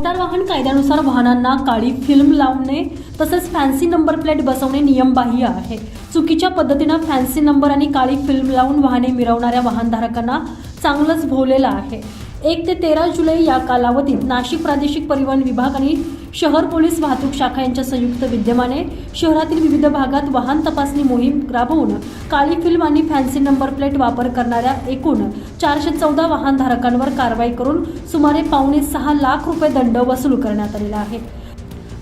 Motor वाहन कायद्यानुसार वाहनांना काळी फिल्म लावणे तसेच फॅन्सी नंबर प्लेट बसवणे नियमबाह्य आहे. चुकीच्या पद्धतीनं फॅन्सी नंबर आणि काळी फिल्म लावून वाहने मिरवणाऱ्या वाहनधारकांना चांगलंच भोवलेलं आहे. एक ते तेरा जुलै या कालावधीत नाशिक प्रादेशिक परिवहन विभाग आणि शहर पोलीस वाहतूक शाखा यांच्या संयुक्त विद्यमाने शहरातील विविध भागात वाहन तपासणी मोहीम राबवून काळी फिल्म आणि फॅन्सी नंबर प्लेट वापर करणाऱ्या एकूण चारशे चौदा वाहनधारकांवर कारवाई करून सुमारे पावणे सहा लाख रुपये दंड वसूल करण्यात आलेला आहे.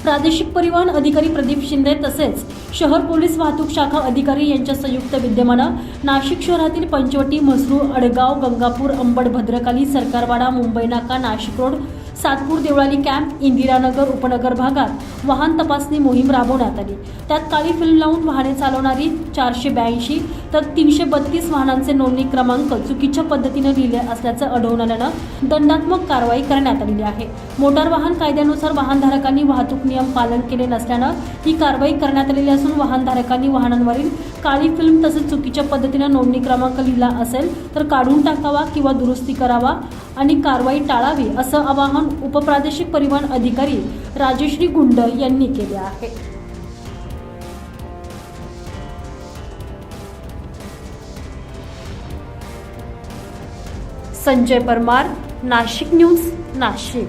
प्रादेशिक परिवहन अधिकारी प्रदीप शिंदे तसेच शहर पोलीस वाहतूक शाखा अधिकारी यांच्या संयुक्त विद्यमानं नाशिक शहरातील पंचवटी म्हसरूळ अडगाव गंगापूर अंबड भद्रकाली सरकारवाडा मुंबई नाका नाशिक रोड सातपूर देवळाली कॅम्प इंदिरानगर उपनगर भागात वाहन तपासणी मोहीम राबवण्यात आली. त्यात काळी फिल्म लावून वाहने चालवणारी चारशे ब्याऐंशी तर तीनशे बत्तीस वाहनांचे नोंदणी क्रमांक चुकीच्या पद्धतीने लिहिले असल्याचं आढळून आल्यानं दंडात्मक कारवाई करण्यात आलेली आहे. मोटार वाहन कायद्यानुसार वाहनधारकांनी वाहतूक नियम पालन केले नसल्यानं ही कारवाई करण्यात आलेली असून वाहनधारकांनी वाहनांवरील काळी फिल्म तसेच चुकीच्या पद्धतीनं नोंदणी क्रमांक लिहिला असेल तर काढून टाकावा किंवा दुरुस्ती करावा आणि कारवाई टाळावी असं आवाहन उपप्रादेशिक परिवहन अधिकारी राजेश्री गुंड यांनी केले आहे. संजय परमार नाशिक न्यूज नाशिक.